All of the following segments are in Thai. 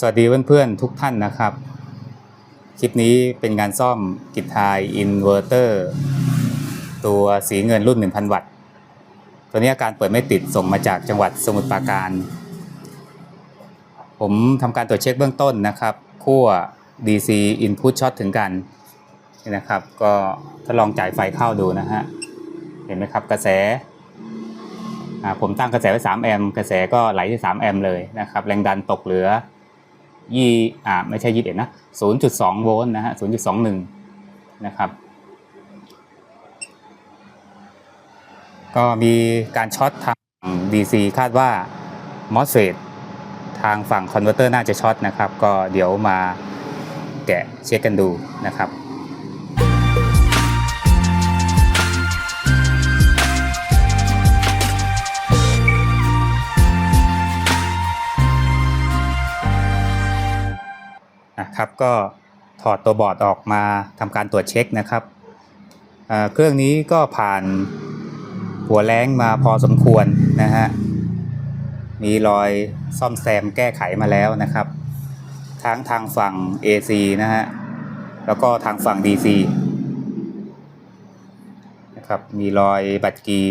สวัสดีเพื่อนๆทุกท่านนะครับ คลิปนี้เป็นงานซ่อมกิจทายอินเวอร์เตอร์ตัวสีเงินรุ่น 1,000 วัตต์ ตัวนี้อาการเปิดไม่ติดส่งมาจากจังหวัดสมุทรปราการ ผมทำการตรวจเช็คเบื้องต้นนะครับขั้ว DC input ช็อตถึงกันนี่นะครับ ก็ทดลองจ่ายไฟเข้าดูนะฮะ เห็นไหมครับกระแสผมตั้งกระแสไว้ 3 แอมป์กระแสก็ไหลที่ 3 แอมป์เลยนะครับ แรงดันตกเหลือ ยี่อ่าไม่ใช่ยี่สิบเอ็ดนะ0.2โวลต์นะฮะศูนย์จุดสองหนะครับ ก็มีการช็อตทาง DC คาดว่า MOSFET ทางฝั่งคอนเวอร์เตอร์น่าจะช็อตนะครับ ก็เดี๋ยวมาแกะเช็คกันดูนะครับ นะครับก็ถอดตัวบอร์ดออกมาทำการตรวจเช็คนะครับ เครื่องนี้ก็ผ่านหัวแรงมาพอสมควรนะฮะมีรอยซ่อมแซมแก้ไขมาแล้วนะครับ ทั้งทางฝั่ง AC นะฮะแล้วก็ทางฝั่ง DC นะครับมีรอยบัตรกี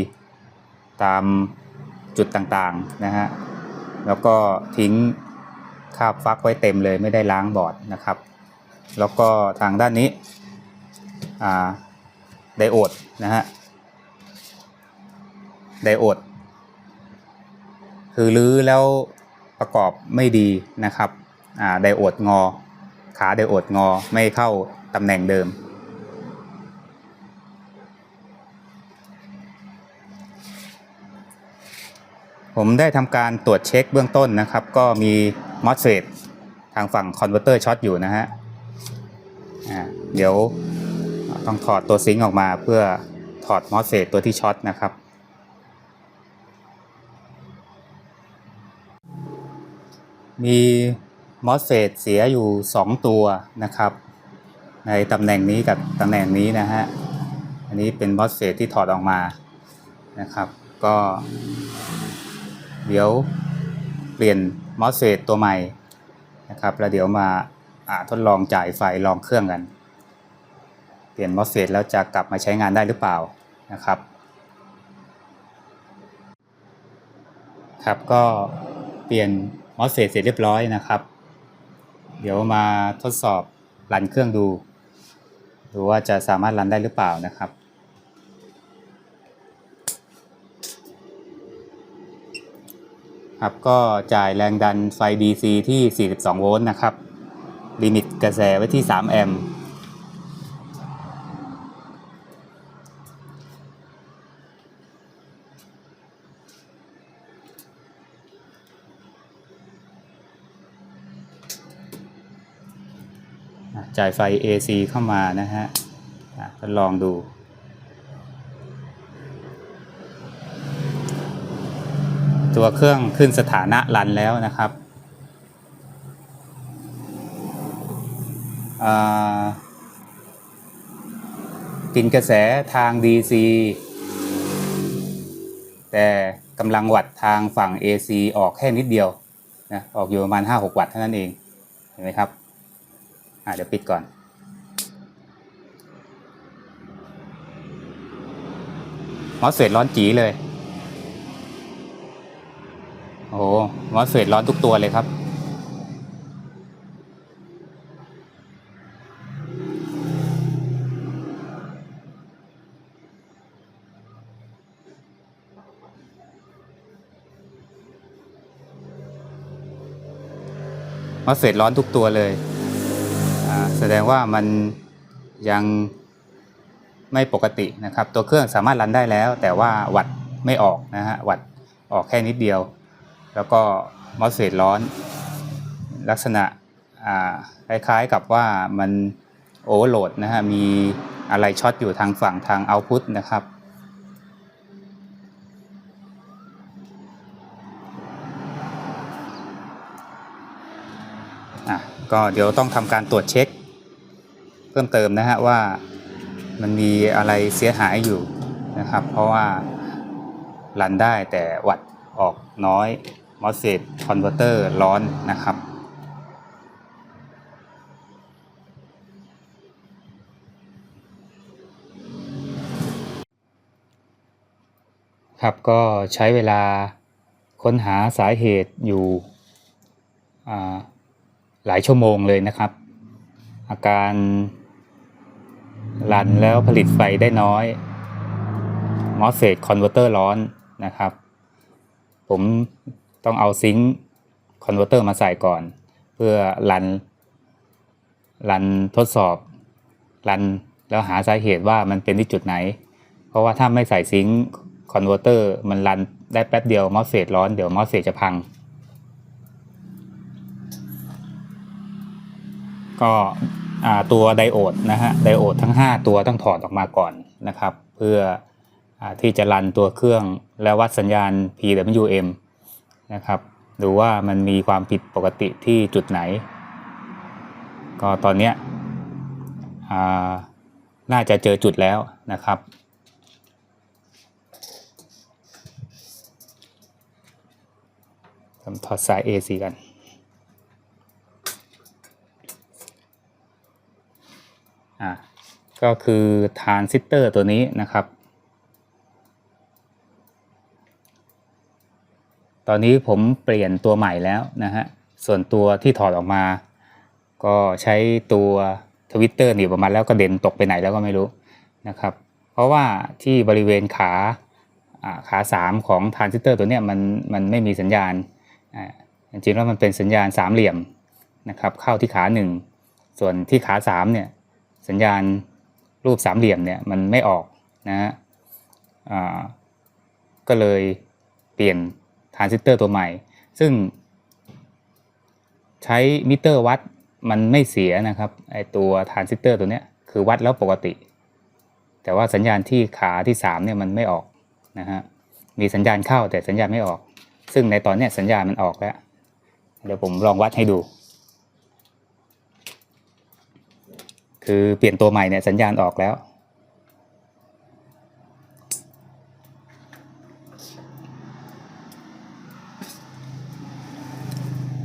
ตามจุดต่างๆนะฮะแล้วก็ทิ้ง คาบฟักไว้เต็มเลยไม่ได้ล้างบอร์ดนะครับ แล้วก็ทางด้านนี้ไดโอดนะฮะไดโอดคือรื้อแล้วประกอบไม่ดีนะครับไดโอดงอ ขาไดโอดงอไม่เข้าตำแหน่งเดิม ผมได้ทำการตรวจเช็คเบื้องต้นนะครับ ก็มี MOSFET ทางฝั่งคอนเวอร์เตอร์ช็อตอยู่นะฮะเดี๋ยวต้องถอดตัวซิงค์ออกมาเพื่อถอด MOSFET ตัวที่ช็อตนะครับ มี MOSFET เสียอยู่ 2 ตัวนะครับ ในตำแหน่งนี้กับตำแหน่งนี้นะฮะ อันนี้เป็น MOSFET ที่ถอดออกมานะครับ ก็ เดี๋ยวเปลี่ยน MOSFET ตัวใหม่นะครับแล้วเดี๋ยวมาทดลองจ่ายไฟลองเครื่องกัน เปลี่ยน MOSFET แล้วจะกลับมาใช้งานได้หรือเปล่านะครับ ครับก็เปลี่ยน MOSFET เสร็จเรียบร้อยนะครับ เดี๋ยวมาทดสอบรันเครื่องดู ดูว่าจะสามารถรันได้หรือเปล่านะครับ ครับ ก็จ่ายแรงดันไฟ DC ที่ 42 โวลต์นะครับ ลิมิตกระแสไว้ที่ 3 แอมป์จ่ายไฟ AC เข้ามานะฮะอะทดลองดู ตัวเครื่องขึ้นสถานะรันแล้วนะครับกินกระแสทาง DC แต่กำลังวัดทางฝั่ง AC ออกแค่นิดเดียวนะออกอยู่ประมาณ 5-6 วัตต์เท่านั้นเองเห็นไหมครับเดี๋ยวปิดก่อน มอสเสร็จร้อนจีเลย โอ้โหมอสเฟตร้อนทุกตัวเลยครับมอสเฟตร้อนทุกตัวเลยอ่าแสดงว่ามันยังไม่ปกตินะครับ ตัวเครื่องสามารถรันได้แล้ว แต่ว่าวัดไม่ออกนะฮะวัดออกแค่นิดเดียว แล้วก็มอสเฟตร้อน ลักษณะคล้ายๆกับว่ามันโอเวอร์โหลดนะฮะมีอะไรช็อตอยู่ทางฝั่งทางเอาพุตนะครับอะก็เดี๋ยวต้องทำการตรวจเช็ค เพิ่มเติมนะฮะว่ามันมีอะไรเสียหายอยู่นะครับ เพราะว่ารันได้แต่วัดออกน้อย อสเฟตคอนเวอร์เตอร์ร้อนนะครับ ครับก็ใช้เวลาค้นหาสาเหตุอยู่หลายชั่วโมงเลยนะครับ อาการรันแล้วผลิตไฟได้น้อยมอสเฟตคอนเวอร์เตอร์ร้อนนะครับ ผม ต้องเอาซิงค์คอนเวอร์เตอร์มาใส่ก่อน เพื่อรัน รันทดสอบ รันแล้วหาสาเหตุว่ามันเป็นที่จุดไหน เพราะว่าถ้าไม่ใส่ซิงค์คอนเวอร์เตอร์มันรันได้แป๊บเดียวมอสเฟตร้อนเดี๋ยวมอสเฟตจะพัง ก็ตัวไดโอดนะฮะไดโอดทั้ง 5 ตัวต้องถอดออกมาก่อนนะครับ เพื่ออที่จะรันตัวเครื่องแล้ววัดสัญญาณ PWM นะครับ ดูว่ามันมีความผิดปกติที่จุดไหน ก็ตอนเนี้ยน่าจะเจอจุดแล้วนะครับ ถอดสาย AC กันอะก็คือทรานซิสเตอร์ตัวนี้นะครับ ตอนนี้ผมเปลี่ยนตัวใหม่แล้วนะฮะ ส่วนตัวที่ถอดออกมา ก็ใช้ตัวทวิตเตอร์หนีบออกมาแล้วก็เด่นตกไปไหนแล้วก็ไม่รู้นะครับ เพราะว่าที่บริเวณขาขาสามของทรานซิสเตอร์ตัวเนี้ยมันมันไม่มีสัญญาณอ่าจริงๆแล้วมันเป็นสัญญาณสามเหลี่ยมนะครับเข้าที่ขาหนึ่งส่วนที่ขาสามเนี่ยสัญญาณรูปสามเหลี่ยมเนี่ยมันไม่ออกนะฮะอ่าก็เลยเปลี่ยน ทรานซิสเตอร์ตัวใหม่ ซึ่ง ใช้มิเตอร์วัดมันไม่เสียนะครับไอตัวทรานซิสเตอร์ตัวเนี้ยคือวัดแล้วปกติ แต่ว่าสัญญาณที่ขาที่3เนี่ยมันไม่ออกนะฮะมีสัญญาณเข้าแต่สัญญาณไม่ออก ซึ่งในตอนเนี้ยสัญญาณมันออกแล้ว เดี๋ยวผมลองวัดให้ดู คือเปลี่ยนตัวใหม่เนี่ยสัญญาณออกแล้ว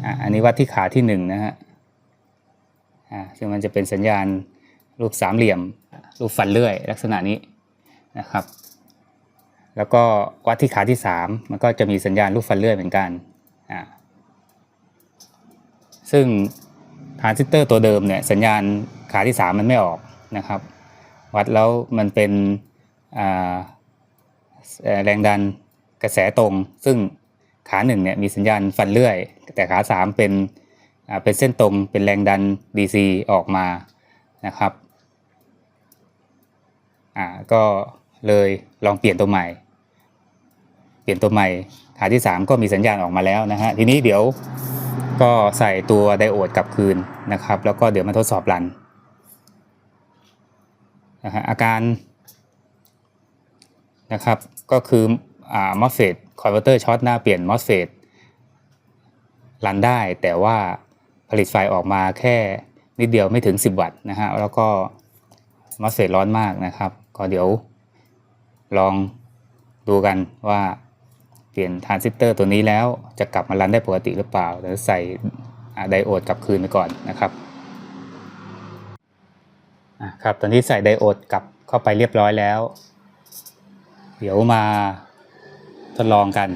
อะอั นี้วัดที่ขาที่หนึ่งนะฮะอ่าซึ่งมันจะเป็นสัญญาณรูปสามเหลี่ยม รูปฟันเลื่อย ลักษณะนี้นะครับ แล้วก็วัดที่ขาที่สามมันก็จะมีสัญญาณรูปฟันเลื่อยเหมือนกันอ่าซึ่งทรานซิสเตอร์ตัวเดิมเนี่ยสัญญาณขาที่สามมันไม่ออกนะครับ วัดแล้วมันเป็นแรงดันกระแสตรง ซึ่ง ขาหนึ่งเนี่ยมีสัญญาณฟันเลื่อย แต่ขาสามเป็นเป็นเส้นตรงเป็นแรงดัน DC ออกมานะครับอ่าก็เลยลองเปลี่ยนตัวใหม่ เปลี่ยนตัวใหม่ ขาที่ 3 ก็มีสัญญาณออกมาแล้วนะฮะทีนี้เดี๋ยวก็ใส่ตัวไดโอดกลับคืนนะครับ แล้วก็เดี๋ยวมาทดสอบรันนะฮะอาการนะครับก็คือ มอ่า MOSFET converter ช็อตหน้าเปลี่ยน MOSFET รันได้ แต่ว่าผลิตไฟออกมาแค่นิดเดียวไม่ถึง 10 วัตต์นะฮะแล้วก็ MOSFET ร้อนมากนะครับ ก็เดี๋ยวลองดูกันว่าเปลี่ยนทรานซิสเตอร์ตัวนี้แล้วจะกลับมารันได้ปกติหรือเปล่าเดี๋ยวใส่ไดโอดกลับคืนไปก่อนนะครับครับตอนนี้ใส่ไดโอดกลับเข้าไปเรียบร้อยแล้ว เดี๋ยวมา ดลองกัน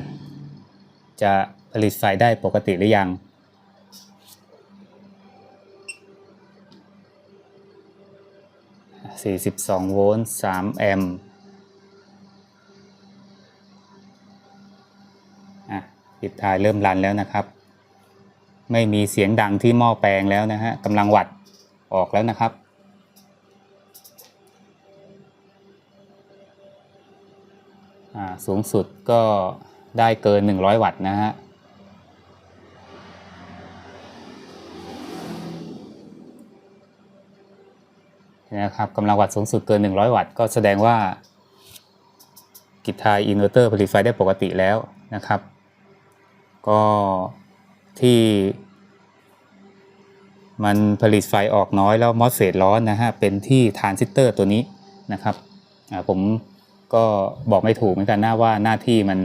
จะผลิตไฟได้ปกติหรือยัง 42 โวลต์ 3 แอมป์อะปิดท้ายเริ่มรันแล้วนะครับ ไม่มีเสียงดังที่หม้อแปลงแล้วนะฮะกำลังวัดออกแล้วนะครับ อ่า สูงสุดก็ได้เกิน 100 วัตต์นะฮะนะครับกำลังวัตต์สูงสุดเกิน 100 วัตต์ก็แสดงว่ากิจทายอินเวอร์เตอร์ผลิตไฟได้ปกติแล้วนะครับ ก็ที่มันผลิตไฟออกน้อยแล้วมอสเฟตร้อนนะฮะเป็นที่ทรานซิสเตอร์ตัวนี้นะครับผม ก็บอกไม่ถูกเหมือนกันนะว่าหน้าที่มัน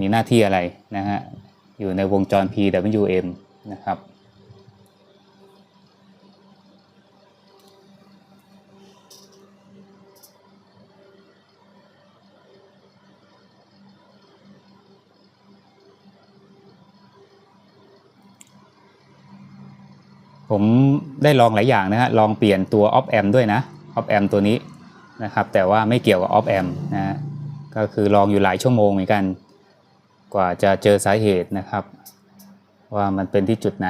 มีหน้าที่อะไรนะฮะอยู่ในวงจร PWM นะครับผมได้ลองหลายอย่างนะฮะ ลองเปลี่ยนตัวออฟแอมด้วยนะออฟแอมตัวนี้ นะครับแต่ว่าไม่เกี่ยวกับ op amp นะฮะก็คือลองอยู่หลายชั่วโมงเหมือนกัน กว่าจะเจอสาเหตุนะครับ ว่ามันเป็นที่จุดไหน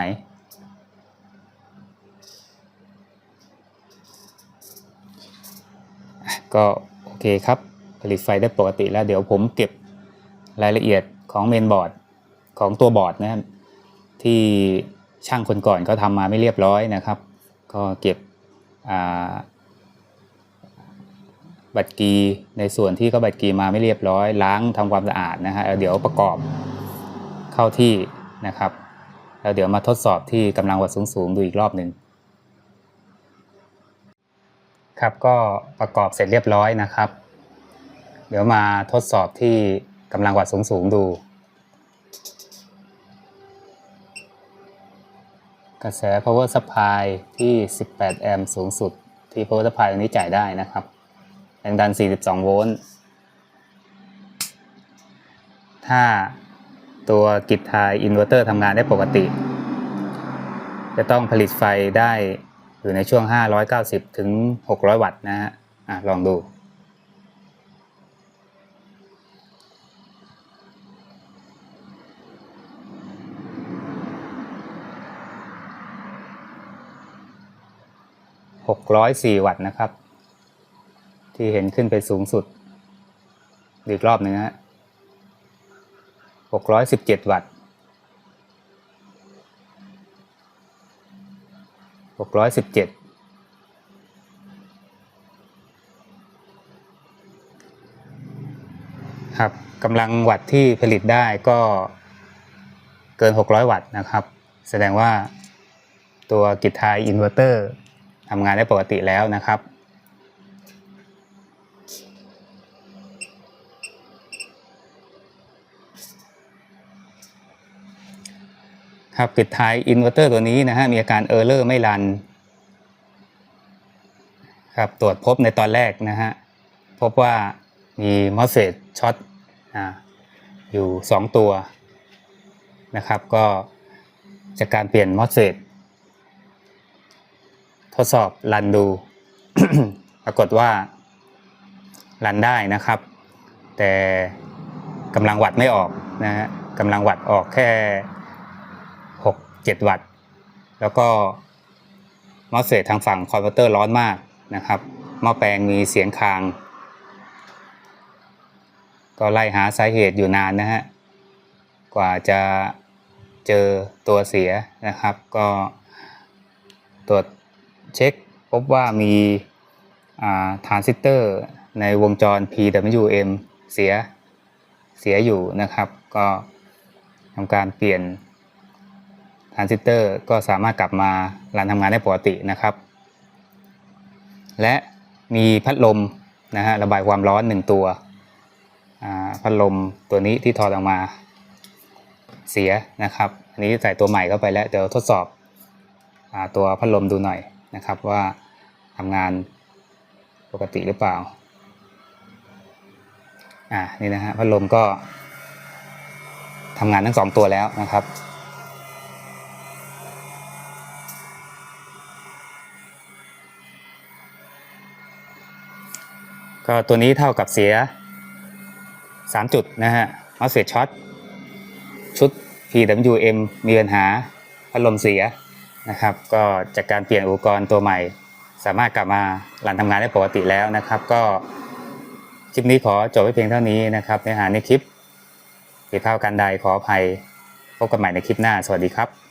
ก็โอเคครับผลิตไฟได้ปกติแล้วเดี๋ยวผมเก็บรายละเอียดของเมนบอร์ดของตัวบอร์ดนะครับที่ช่างคนก่อนเขาทำมาไม่เรียบร้อยนะครับ ก็เก็บอ่า บัตรกีในส่วนที่เขาบัตรกีมาไม่เรียบร้อย ล้างทำความสะอาดนะฮะแล้วเดี๋ยวประกอบเข้าที่นะครับแล้วเดี๋ยวมาทดสอบที่กำลังวัดสูงๆดูอีกรอบหนึ่งครับก็ประกอบเสร็จเรียบร้อยนะครับ เดี๋ยวมาทดสอบที่กำลังวัดสูงๆดู กระแส power supply ที่ 18 แอมป์สูงสุด ที่ power supply ตรงนี้จ่ายได้นะครับ รงดัน 42 โวลต์ ถ้าตัวกิจทายอินเวอร์เตอร์ทำงานได้ปกติ จะต้องผลิตไฟได้อยู่ในช่วง 590 ถึง 600 วัตต์นะฮะอะลองดู604 วัตต์นะครับ ที่เห็นขึ้นไปสูงสุด อีกรอบหนึ่งนะฮะ617วัตต์617ครับกำลังวัตต์ที่ผลิตได้ก็เกิน 600 วัตต์นะครับ แสดงว่าตัวกิจทยอินเวอร์เตอร์ทำงานได้ปกติแล้วนะครับ ครับปิดท้ายอินเวอร์เตอร์ตัวนี้นะฮะมีอาการเออร์เลอร์ไม่รันครับตรวจพบในตอนแรกนะฮะพบว่ามีมอสเฟตช็อตอ่าอยู่ 2 ตัวนะครับก็จากการเปลี่ยนมอสเฟตทดสอบรันดู ปรากฏว่ารันได้นะครับ แต่กำลังวัดไม่ออกนะฮะกำลังวัดออกแค่ 7 วัตต์ แล้วก็มอสเฟตทางฝั่งคอนเวอร์เตอร์ร้อนมากนะครับหม้อแปลงมีเสียงคาง ก็ไล่หาสาเหตุอยู่นานนะฮะ กว่าจะเจอตัวเสียนะครับ ก็ตรวจเช็คพบว่ามีทรานซิสเตอร์ในวงจร PWM เสียเสียอยู่นะครับ ก็ทำการเปลี่ยน ทรานซิสเตอร์ก็สามารถกลับมารันทำงานได้ปกตินะครับ และมีพัดลมนะฮะระบายความร้อนหนึ่งตัว พัดลมตัวนี้ที่ถอดออกมาเสียนะครับ อันนี้ใส่ตัวใหม่เข้าไปแล้ว เดี๋ยวทดสอบอตัวพัดลมดูหน่อยนะครับว่าทำงานปกติหรือเปล่า อ่านี่นะฮะพัดลมก็ทำงานทั้งสองตัวแล้วนะครับ ก็ตัวนี้เท่ากับเสีย 3 จุดนะฮะมอสเฟตช็อตชุด PWM มีปัญหาพัดลมเสียนะครับ ก็จากการเปลี่ยนอุปกรณ์ตัวใหม่ สามารถกลับมารันทำงานได้ปกติแล้วนะครับ ก็คลิปนี้ขอจบไว้เพียงเท่านี้นะครับเนื้อหาในคลิปผิดพลาดการใดขออภัย พบกันใหม่ในคลิปหน้า สวัสดีครับ